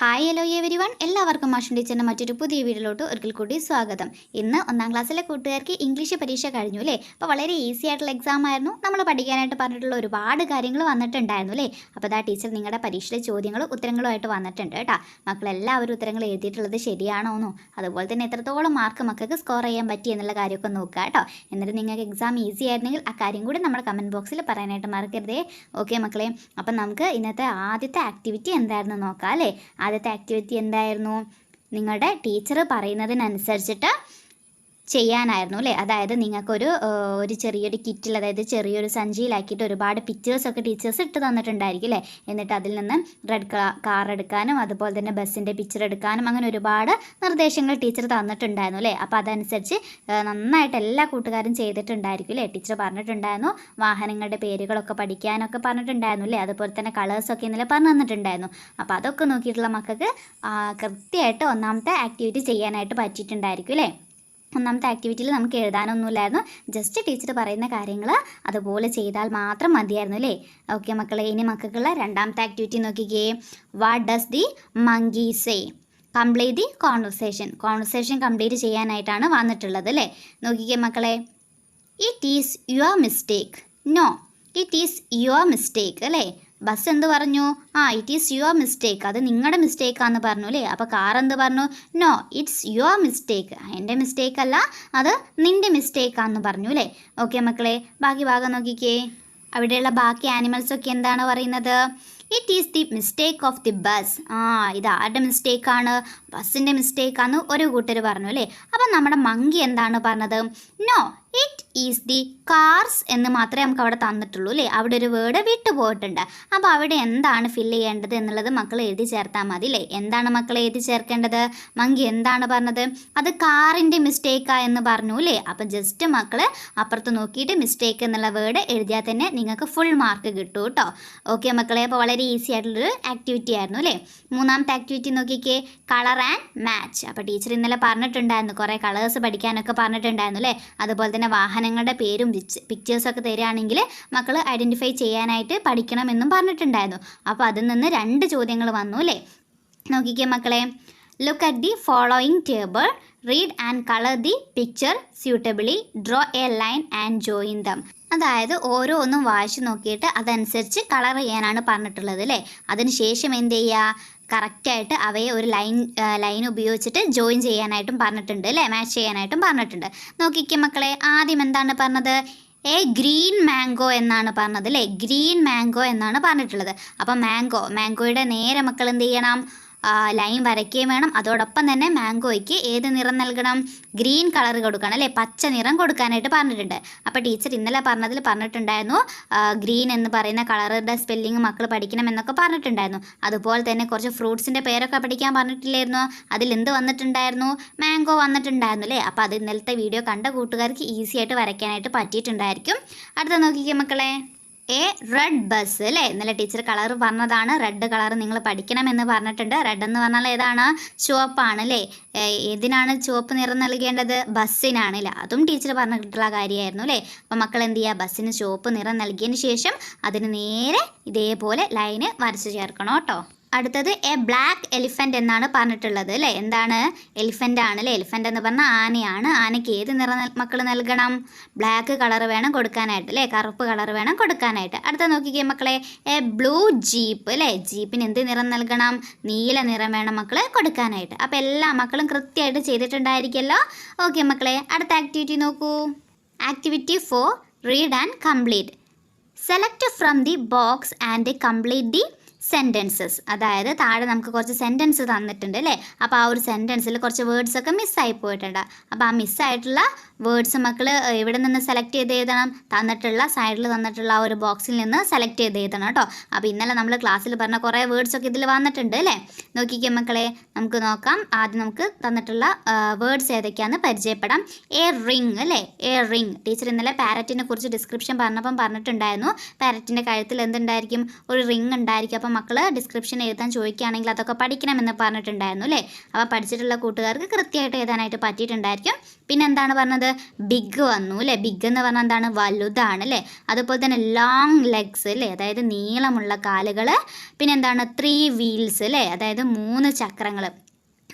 Hi hello every one എല്ലാവർക്കും മാഷൻ ടീച്ചറിന്റെ മറ്റൊരു പുതിയ വീഡിയോയിലോട്ട് ഒരിക്കൽ കൂടി സ്വാഗതം. ഇന്ന് ഒന്നാം ക്ലാസ്സിലെ കൂട്ടുകാർക്ക് ഇംഗ്ലീഷ് പരീക്ഷ കഴിഞ്ഞു അല്ലേ? അപ്പോൾ വളരെ ഈസി ആയിട്ടുള്ള എക്സാം ആയിരുന്നു. നമ്മൾ പഠിക്കാനായിട്ട് പറഞ്ഞിട്ടുള്ള ഒരുപാട് കാര്യങ്ങൾ വന്നിട്ടുണ്ടായിരുന്നു അല്ലേ? അപ്പോൾ അതാ ടീച്ചർ നിങ്ങളുടെ പരീക്ഷയിലെ ചോദ്യങ്ങളും ഉത്തരങ്ങളുമായിട്ട് വന്നിട്ടുണ്ട് കേട്ടോ. മക്കളെല്ലാവരും ഉത്തരങ്ങൾ എഴുതിയിട്ടുള്ളത് ശരിയാണോന്നോ അതുപോലെ തന്നെ എത്രത്തോളം മാർക്ക് മക്കൾക്ക് സ്കോർ ചെയ്യാൻ പറ്റി എന്നുള്ള കാര്യമൊക്കെ നോക്കുക കേട്ടോ. എന്നിട്ട് നിങ്ങൾക്ക് എക്സാം ഈസി ആയിരുന്നെങ്കിൽ ആ കാര്യം കൂടി നമ്മുടെ കമന്റ് ബോക്സിൽ പറയാനായിട്ട് മറക്കരുതേ. ഓക്കെ മക്കളെ അപ്പം നമുക്ക് ഇന്നത്തെ ആദ്യത്തെ ആക്ടിവിറ്റി എന്തായിരുന്നു നോക്കാം അല്ലേ? ആദ്യത്തെ ആക്ടിവിറ്റി എന്തായിരുന്നു? നിങ്ങളുടെ ടീച്ചർ പറയുന്നതിനനുസരിച്ചിട്ട് ചെയ്യാനായിരുന്നു അല്ലേ? അതായത് നിങ്ങൾക്കൊരു ഒരു ചെറിയൊരു കിറ്റിൽ അതായത് ചെറിയൊരു സഞ്ചിയിലാക്കിയിട്ട് ഒരുപാട് പിക്ചേഴ്സൊക്കെ ടീച്ചേഴ്സ് ഇട്ട് തന്നിട്ടുണ്ടായിരിക്കും അല്ലേ? എന്നിട്ട് അതിൽ നിന്ന് റെഡ് കാർ എടുക്കാനും അതുപോലെ തന്നെ ബസ്സിന്റെ പിക്ചർ എടുക്കാനും അങ്ങനെ ഒരുപാട് നിർദ്ദേശങ്ങൾ ടീച്ചർ തന്നിട്ടുണ്ടായിരുന്നു അല്ലേ? അപ്പോൾ അതനുസരിച്ച് നന്നായിട്ട് എല്ലാ കൂട്ടുകാരും ചെയ്തിട്ടുണ്ടായിരിക്കും അല്ലേ? ടീച്ചർ പറഞ്ഞിട്ടുണ്ടായിരുന്നു വാഹനങ്ങളുടെ പേരുകളൊക്കെ പഠിക്കാനൊക്കെ പറഞ്ഞിട്ടുണ്ടായിരുന്നു അല്ലേ? അതുപോലെ തന്നെ കളേഴ്സൊക്കെ ഇന്നലെ പറഞ്ഞു തന്നിട്ടുണ്ടായിരുന്നു. അപ്പോൾ അതൊക്കെ നോക്കിയിട്ടുള്ള മക്കൾക്ക് കൃത്യമായിട്ട് ഒന്നാമത്തെ ആക്ടിവിറ്റി ചെയ്യാനായിട്ട് പറ്റിയിട്ടുണ്ടായിരിക്കും അല്ലേ? ഒന്നാമത്തെ ആക്ടിവിറ്റിയിൽ നമുക്ക് എഴുതാനൊന്നുമില്ലായിരുന്നു. ജസ്റ്റ് ടീച്ചർ പറയുന്ന കാര്യങ്ങൾ അതുപോലെ ചെയ്താൽ മാത്രം മതിയായിരുന്നു അല്ലേ? ഓക്കെ മക്കളെ ഇനി മക്കൾക്കുള്ള രണ്ടാമത്തെ ആക്ടിവിറ്റി നോക്കിക്കേ. What does the monkey say complete the conversation conversation complete ചെയ്യാനായിട്ടാണ് വന്നിട്ടുള്ളത് അല്ലേ? നോക്കിക്കേ മക്കളെ. It is your mistake no it is your mistake അല്ലേ? ബസ് എന്ത് പറഞ്ഞു? ആ ഇറ്റ് ഈസ് യുവർ മിസ്റ്റേക്ക് അത് നിങ്ങളുടെ മിസ്റ്റേക്കാന്ന് പറഞ്ഞു അല്ലേ അപ്പോൾ കാർ എന്ത് പറഞ്ഞു? നോ ഇറ്റ്സ് യുവർ മിസ്റ്റേക്ക് എന്റെ മിസ്റ്റേക്ക് അല്ല അത് നിന്റെ മിസ്റ്റേക്കാന്ന് പറഞ്ഞു അല്ലേ ഓക്കെ മക്കളെ ബാക്കി ഭാഗം നോക്കിക്കേ. അവിടെയുള്ള ബാക്കി ആനിമൽസ് ഒക്കെ എന്താണ് പറയുന്നത്? It is the mistake of the bus ആ ഇത് ആരുടെ മിസ്റ്റേക്കാണ് ബസ്സിന്റെ മിസ്റ്റേക്കാന്ന് ഒരു കൂട്ടർ പറഞ്ഞു അല്ലേ അപ്പം നമ്മുടെ മങ്കി എന്താണ് പറഞ്ഞത്? No it is the cars എന്ന് മാത്രമേ നമുക്ക് അവിടെ തന്നിട്ടുള്ളൂ അല്ലേ? അവിടെ ഒരു വേർഡ് വിട്ടു പോയിട്ടുണ്ട് അപ്പോൾ അവിടെ എന്താണ് ഫില്ല് ചെയ്യേണ്ടത് എന്നുള്ളത് മക്കൾ എഴുതി ചേർത്താൽ മതി അല്ലേ? എന്താണ് മക്കൾ എഴുതി ചേർക്കേണ്ടത്? മങ്കി എന്താണ് പറഞ്ഞത്? അത് കാറിന്റെ മിസ്റ്റേക്കാ എന്ന് പറഞ്ഞു അല്ലേ? അപ്പം ജസ്റ്റ് മക്കൾ അപ്പുറത്ത് നോക്കിയിട്ട് മിസ്റ്റേക്ക് എന്നുള്ള വേർഡ് എഴുതിയാൽ തന്നെ നിങ്ങൾക്ക് ഫുൾ മാർക്ക് കിട്ടും കേട്ടോ. ഓക്കെ മക്കളെ അപ്പോൾ വളരെ ഈസി ആയിട്ടുള്ളൊരു ആക്ടിവിറ്റി ആയിരുന്നു അല്ലേ? മൂന്നാമത്തെ ആക്ടിവിറ്റി നോക്കിക്കേ. കളർ ആൻഡ് മാച്ച് അപ്പോൾ ടീച്ചർ ഇന്നലെ പറഞ്ഞിട്ടുണ്ടായിരുന്നു. കുറേ കളേഴ്സ് പഠിക്കാനൊക്കെ പറഞ്ഞിട്ടുണ്ടായിരുന്നു അല്ലേ? അതുപോലെ തന്നെ വാഹനങ്ങളുടെ പേരും പിക്ചേഴ്സൊക്കെ തരികയാണെങ്കിൽ മക്കൾ ഐഡന്റിഫൈ ചെയ്യാനായിട്ട് പഠിക്കണമെന്നും പറഞ്ഞിട്ടുണ്ടായിരുന്നു. അപ്പോൾ അതിൽ നിന്ന് രണ്ട് ചോദ്യങ്ങൾ വന്നു അല്ലേ? നോക്കിക്കേ മക്കളെ. Look at the following table read and colour the picture suitably draw a line and join them അതായത് ഓരോന്നും വായിച്ചു നോക്കിയിട്ട് അതനുസരിച്ച് കളർ ചെയ്യാനാണ് പറഞ്ഞിട്ടുള്ളത് അല്ലേ? അതിനുശേഷം എന്ത് ചെയ്യുക കറക്റ്റായിട്ട് അവയെ ഒരു ലൈൻ ലൈൻ ഉപയോഗിച്ചിട്ട് ജോയിൻ ചെയ്യാനായിട്ടും പറഞ്ഞിട്ടുണ്ട് അല്ലേ? മാച്ച് ചെയ്യാനായിട്ടും പറഞ്ഞിട്ടുണ്ട്. നോക്കിക്കേ മക്കളെ ആദ്യം എന്താണ് പറഞ്ഞത്? എ ഗ്രീൻ മാംഗോ എന്നാണ് പറഞ്ഞത് അല്ലേ? ഗ്രീൻ മാംഗോ എന്നാണ് പറഞ്ഞിട്ടുള്ളത്. അപ്പം മാംഗോ മാംഗോയുടെ നേരെ മക്കൾ എന്ത് ചെയ്യണം? ലൈൻ വരയ്ക്കുകയും വേണം. അതോടൊപ്പം തന്നെ മാംഗോയ്ക്ക് ഏത് നിറം നൽകണം? ഗ്രീൻ കളർ കൊടുക്കണം അല്ലേ? പച്ച നിറം കൊടുക്കാനായിട്ട് പറഞ്ഞിട്ടുണ്ട്. അപ്പോൾ ടീച്ചർ ഇന്നലെ പറഞ്ഞതിൽ പറഞ്ഞിട്ടുണ്ടായിരുന്നു ഗ്രീൻ എന്ന് പറയുന്ന കളറിന്റെ സ്പെല്ലിങ് മക്കൾ പഠിക്കണം എന്നൊക്കെ പറഞ്ഞിട്ടുണ്ടായിരുന്നു. അതുപോലെ തന്നെ കുറച്ച് ഫ്രൂട്ട്സിന്റെ പേരൊക്കെ പഠിക്കാൻ പറഞ്ഞിട്ടില്ലായിരുന്നു. അതിൽ എന്ത് വന്നിട്ടുണ്ടായിരുന്നു? മാംഗോ വന്നിട്ടുണ്ടായിരുന്നു അല്ലേ? അപ്പോൾ അത് ഇന്നലത്തെ വീഡിയോ കണ്ട കൂട്ടുകാർക്ക് ഈസി ആയിട്ട് വരയ്ക്കാനായിട്ട് പറ്റിയിട്ടുണ്ടായിരിക്കും. അടുത്ത നോക്കിക്കേ മക്കളെ. എ റെഡ് ബസ് അല്ലേ ഇന്നലെ ടീച്ചർ കളർ പറഞ്ഞതാണ് റെഡ് കളർ നിങ്ങൾ പഠിക്കണമെന്ന് പറഞ്ഞിട്ടുണ്ട്. റെഡ് എന്ന് പറഞ്ഞാൽ ഏതാണ്? ചുവപ്പാണ് അല്ലേ ഏതിനാണ് ചുവപ്പ് നിറം നൽകേണ്ടത്? ബസ്സിനാണ് അല്ലേ അതും ടീച്ചർ പറഞ്ഞിട്ടുള്ള കാര്യമായിരുന്നു അല്ലേ അപ്പോൾ മക്കൾ എന്ത് ചെയ്യുക ബസ്സിന് ചുവപ്പ് നിറം നൽകിയതിന് ശേഷം അതിന് നേരെ ഇതേപോലെ ലൈന് വരച്ചു ചേർക്കണം കേട്ടോ. അടുത്തത് എ ബ്ലാക്ക് എലിഫന്റ് എന്നാണ് പറഞ്ഞിട്ടുള്ളത് അല്ലേ എന്താണ്? എലിഫന്റ് ആണ് അല്ലേ എലിഫന്റ് എന്ന് പറഞ്ഞാൽ ആനയാണ്. ആനയ്ക്ക് ഏത് നിറം മക്കൾ നൽകണം? ബ്ലാക്ക് കളർ വേണം കൊടുക്കാനായിട്ട് അല്ലേ കറുപ്പ് കളർ വേണം കൊടുക്കാനായിട്ട്. അടുത്ത നോക്കിക്കേ മക്കളെ എ ബ്ലൂ ജീപ്പ് അല്ലേ ജീപ്പിന് എന്ത് നിറം നൽകണം? നീല നിറം വേണം മക്കളെ കൊടുക്കാനായിട്ട്. അപ്പോൾ എല്ലാ മക്കളും കൃത്യമായിട്ട് ചെയ്തിട്ടുണ്ടായിരിക്കുമല്ലോ. ഓക്കെ മക്കളെ അടുത്ത ആക്ടിവിറ്റി നോക്കൂ. Activity four read and complete. Select from the box and complete the sentences അതായത് താഴെ നമുക്ക് കുറച്ച് സെന്റൻസ് തന്നിട്ടുണ്ട് അല്ലേ? അപ്പോൾ ആ ഒരു സെന്റൻസിൽ കുറച്ച് വേർഡ്സൊക്കെ മിസ്സായി പോയിട്ടുണ്ട്. അപ്പോൾ ആ മിസ്സായിട്ടുള്ള വേർഡ്സ് മക്കൾ ഇവിടെ നിന്ന് സെലക്ട് ചെയ്ത് എഴുതണം. തന്നിട്ടുള്ള സൈഡിൽ തന്നിട്ടുള്ള ആ ഒരു ബോക്സിൽ നിന്ന് സെലക്ട് ചെയ്ത് എഴുതണം കേട്ടോ. അപ്പോൾ ഇന്നലെ നമ്മൾ ക്ലാസ്സിൽ പറഞ്ഞ കുറേ വേർഡ്സൊക്കെ ഇതിൽ വന്നിട്ടുണ്ട് അല്ലേ? നോക്കിക്കേ മക്കളെ നമുക്ക് നോക്കാം. ആദ്യം നമുക്ക് തന്നിട്ടുള്ള വേർഡ്സ് ഏതൊക്കെയാണെന്ന് പരിചയപ്പെടാം. എ റിങ് അല്ലേ? എ റിങ് ടീച്ചർ ഇന്നലെ പാരറ്റിനെ കുറിച്ച് ഡിസ്ക്രിപ്ഷൻ പറഞ്ഞപ്പം പറഞ്ഞിട്ടുണ്ടായിരുന്നു. പാരറ്റിന്റെ കഴുത്തിൽ എന്തുണ്ടായിരിക്കും? ഒരു റിങ് ഉണ്ടായിരിക്കും. അപ്പോൾ മക്കൾ ഡിസ്ക്രിപ്ഷൻ എഴുതാൻ ചോദിക്കുകയാണെങ്കിൽ അതൊക്കെ പഠിക്കണമെന്ന് പറഞ്ഞിട്ടുണ്ടായിരുന്നു അല്ലേ? അപ്പോൾ പഠിച്ചിട്ടുള്ള കൂട്ടുകാർക്ക് കൃത്യമായിട്ട് എഴുതാനായിട്ട് പറ്റിയിട്ടുണ്ടായിരിക്കും. പിന്നെ എന്താണ് പറഞ്ഞത്? ബിഗ് വന്നു അല്ലേ? ബിഗ് എന്ന് പറഞ്ഞാൽ എന്താണ്? വലുതാണ് അല്ലേ? അതുപോലെ തന്നെ ലോങ് ലെഗ്സ് അല്ലേ? അതായത് നീളമുള്ള കാലുകൾ പിന്നെ എന്താണ്? ത്രീ വീൽസ് അല്ലേ? അതായത് മൂന്ന് ചക്രങ്ങൾ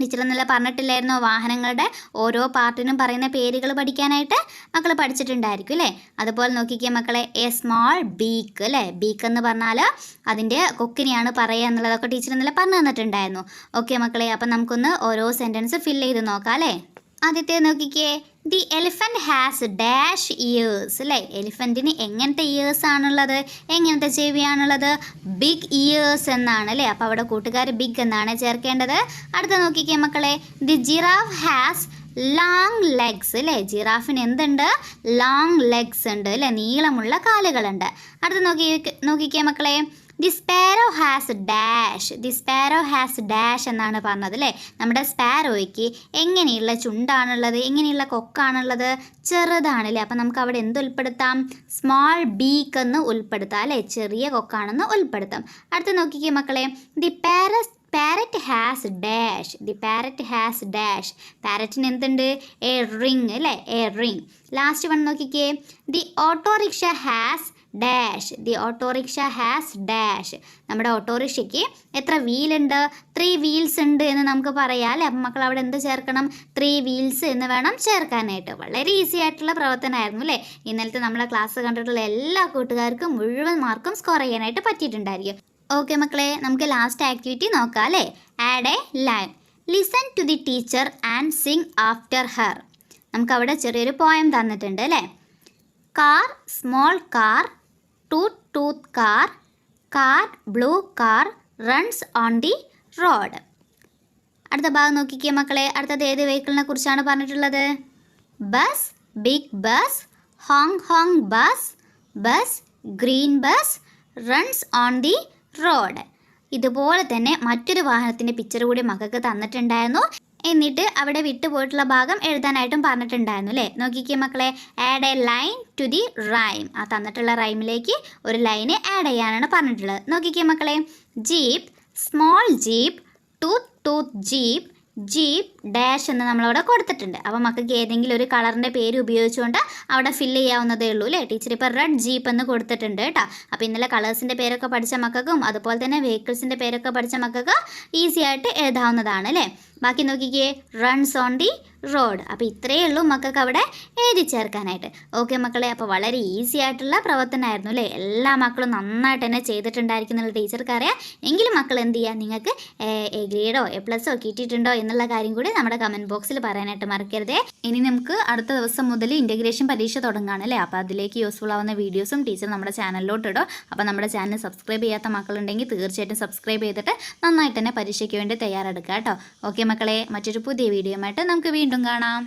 ടീച്ചർ എന്നല്ല പറഞ്ഞിട്ടില്ലായിരുന്നോ. വാഹനങ്ങളുടെ ഓരോ പാർട്ടിനും പറയുന്ന പേരുകൾ പഠിക്കാനായിട്ട് മക്കൾ പഠിച്ചിട്ടുണ്ടായിരിക്കും അല്ലേ? അതുപോലെ നോക്കിക്കേ മക്കളെ എ സ്മോൾ ബീക്ക് അല്ലേ? ബീക്ക് എന്ന് പറഞ്ഞാൽ അതിന്റെ കൊക്കിനെയാണ് പറയുക എന്നുള്ളതൊക്കെ ടീച്ചർ എന്നല്ല പറഞ്ഞു തന്നിട്ടുണ്ടായിരുന്നു. ഓക്കെ മക്കളെ അപ്പം നമുക്കൊന്ന് ഓരോ സെന്റൻസ് ഫില്ല് ചെയ്ത് നോക്കാം അല്ലേ? ആദ്യത്തെ നോക്കിക്കേ. The elephant has dash ears അല്ലേ? എലിഫന്റിന് എങ്ങനത്തെ ഇയേഴ്സ് ആണുള്ളത്? എങ്ങനത്തെ ചെവിയാണുള്ളത്? ബിഗ് ഇയേഴ്സ് എന്നാണ് അല്ലേ? അപ്പോൾ അവിടെ കൂട്ടുകാർ ബിഗ് എന്നാണ് ചേർക്കേണ്ടത്. അടുത്ത നോക്കിക്കേ മക്കളെ. The giraffe has long legs അല്ലേ? ജിറാഫിന് എന്തുണ്ട്? ലോങ് ലെഗ്സ് ഉണ്ട്. അല്ലേ? നീളമുള്ള കാലുകളുണ്ട്. അടുത്ത നോക്കി നോക്കിക്കേ മക്കളെ. The sparrow has dash the sparrow has dash എന്നാണ് പറഞ്ഞത് അല്ലേ? നമ്മുടെ സ്പാരോയ്ക്ക് എങ്ങനെയുള്ള ചുണ്ടാണുള്ളത് എങ്ങനെയുള്ള കൊക്കാണുള്ളത് ചെറുതാണ് അല്ലേ? അപ്പം നമുക്ക് അവിടെ എന്ത് ഉൾപ്പെടുത്താം? സ്മോൾ ബീക്ക് എന്ന് ഉൾപ്പെടുത്താം അല്ലേ? ചെറിയ കൊക്കാണെന്ന് ഉൾപ്പെടുത്താം. അടുത്ത് നോക്കിക്കേ മക്കളെ the parrots parrot has dash the parrot has dash പാരറ്റിന് എന്തുണ്ട്? എ റിങ് അല്ലേ? എ റിങ് ലാസ്റ്റ് വൺ നോക്കിക്കേ. The autorickshaw has dash the autorickshaw has dash നമ്മുടെ ഓട്ടോറിക്ഷയ്ക്ക് എത്ര വീലുണ്ട് ത്രീ വീൽസ് ഉണ്ട് എന്ന് നമുക്ക് പറയാം അല്ലേ? അപ്പം മക്കൾ അവിടെ എന്ത് ചേർക്കണം? ത്രീ വീൽസ് എന്ന് വേണം ചേർക്കാനായിട്ട്. വളരെ ഈസി ആയിട്ടുള്ള പ്രവർത്തനമായിരുന്നു അല്ലേ? ഇന്നലത്തെ നമ്മളെ ക്ലാസ് കണ്ടിട്ടുള്ള എല്ലാ കൂട്ടുകാർക്കും മുഴുവൻ മാർക്കും സ്കോർ ചെയ്യാനായിട്ട് പറ്റിയിട്ടുണ്ടായിരിക്കും. ഓക്കെ മക്കളെ നമുക്ക് ലാസ്റ്റ് ആക്ടിവിറ്റി നോക്കാം അല്ലേ? Add a line listen to the teacher and sing after her നമുക്കവിടെ ചെറിയൊരു പോയം തന്നിട്ടുണ്ട് അല്ലേ? Car small car toot toot car car blue car runs on the road അടുത്ത ഭാഗം നോക്കിക്കേ മക്കളെ. അടുത്തത് ഏത് വെഹിക്കിളിനെ കുറിച്ചാണ് പറഞ്ഞിട്ടുള്ളത്? Bus big bus honk honk bus bus green bus runs on the road ഇതുപോലെ തന്നെ മറ്റൊരു വാഹനത്തിന്റെ പിക്ചർ കൂടി മക്കൾക്ക് തന്നിട്ടുണ്ടായിരുന്നു. എന്നിട്ട് അവിടെ വിട്ടുപോയിട്ടുള്ള ഭാഗം എഴുതാനായിട്ടും പറഞ്ഞിട്ടുണ്ടായിരുന്നു അല്ലേ? നോക്കിക്കേ മക്കളെ add a line to the rhyme ആ തന്നിട്ടുള്ള റൈമിലേക്ക് ഒരു ലൈന് ആഡ് ചെയ്യാനാണ് പറഞ്ഞിട്ടുള്ളത്. നോക്കിക്കേ മക്കളെ jeep small jeep toot toot jeep jeep dash എന്ന് നമ്മളവിടെ കൊടുത്തിട്ടുണ്ട്. അപ്പോൾ മക്കൾക്ക് ഏതെങ്കിലും ഒരു കളറിന്റെ പേര് ഉപയോഗിച്ചുകൊണ്ട് അവിടെ ഫില്ല് ചെയ്യാവുന്നതേ ഉള്ളൂ അല്ലേ? ടീച്ചർ ഇപ്പോൾ റെഡ് ജീപ്പ് എന്ന് കൊടുത്തിട്ടുണ്ട് കേട്ടോ. അപ്പോൾ ഇന്നലെ കളേഴ്സിന്റെ പേരൊക്കെ പഠിച്ച മക്കൾക്കും അതുപോലെ തന്നെ വെഹിക്കിൾസിന്റെ പേരൊക്കെ പഠിച്ച മക്കൾക്ക് ഈസി ആയിട്ട് എഴുതാവുന്നതാണ് അല്ലേ? ബാക്കി നോക്കിക്കേ റൺസ് ഓൺ ദി റോഡ് അപ്പോൾ ഇത്രയേ ഉള്ളൂ മക്കൾക്ക് അവിടെ എഴുതി ചേർക്കാനായിട്ട്. ഓക്കെ മക്കളെ അപ്പോൾ വളരെ ഈസി ആയിട്ടുള്ള പ്രവർത്തനമായിരുന്നു അല്ലേ? എല്ലാ മക്കളും നന്നായിട്ട് തന്നെ ചെയ്തിട്ടുണ്ടായിരിക്കും എന്നുള്ള ടീച്ചർക്ക് അറിയാം. എങ്കിലും മക്കൾ എന്ത് ചെയ്യുക? നിങ്ങൾക്ക് എ ഗ്രേഡോ എ പ്ലസോ കിട്ടിയിട്ടുണ്ടോ എന്നുള്ള കാര്യം കൂടി നമ്മുടെ കമന്റ് ബോക്സിൽ പറയാനായിട്ട് മറക്കരുതേ. ഇനി നമുക്ക് അടുത്ത ദിവസം മുതൽ ഇന്റഗ്രേഷൻ പരീക്ഷ തുടങ്ങുകയാണ് അല്ലേ? അപ്പോൾ അതിലേക്ക് യൂസ്ഫുൾ ആവുന്ന വീഡിയോസും ടീച്ചർ നമ്മുടെ ചാനലിലോട്ട് ഇടും. അപ്പോൾ നമ്മുടെ ചാനൽ സബ്സ്ക്രൈബ് ചെയ്യാത്ത മക്കളുണ്ടെങ്കിൽ തീർച്ചയായിട്ടും സബ്സ്ക്രൈബ് ചെയ്തിട്ട് നന്നായിട്ട് തന്നെ പരീക്ഷയ്ക്ക് വേണ്ടി തയ്യാറെടുക്കുക കേട്ടോ. ഓക്കെ മക്കളെ മറ്റൊരു പുതിയ വീഡിയോ നമുക്ക് വീണ്ടും കാണാം.